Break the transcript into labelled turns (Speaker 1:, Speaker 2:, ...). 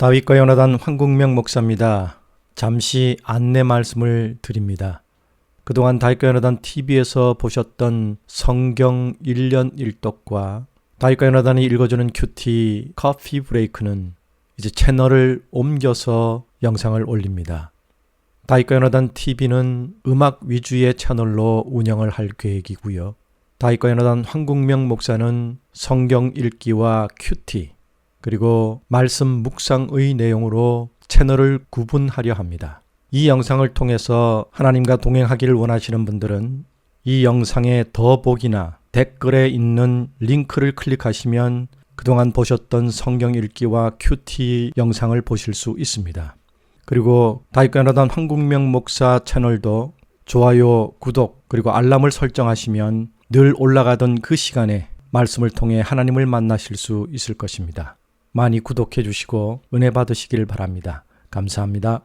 Speaker 1: 다윗과 연하단 황국명 목사입니다. 잠시 안내 말씀을 드립니다. 그동안 다윗과 연하단 TV에서 보셨던 성경 1년 1독과 다윗과 연하단이 읽어주는 큐티 커피 브레이크는 이제 채널을 옮겨서 영상을 올립니다. 다윗과 연하단 TV는 음악 위주의 채널로 운영을 할 계획이고요. 다윗과 연하단 황국명 목사는 성경 읽기와 큐티 그리고 말씀 묵상의 내용으로 채널을 구분하려 합니다. 이 영상을 통해서 하나님과 동행하기를 원하시는 분들은 이 영상의 더보기나 댓글에 있는 링크를 클릭하시면 그동안 보셨던 성경 읽기와 큐티 영상을 보실 수 있습니다. 그리고 연하단 황국명 목사 채널도 좋아요, 구독, 그리고 알람을 설정하시면 늘 올라가던 그 시간에 말씀을 통해 하나님을 만나실 수 있을 것입니다. 많이 구독해 주시고 은혜 받으시길 바랍니다. 감사합니다.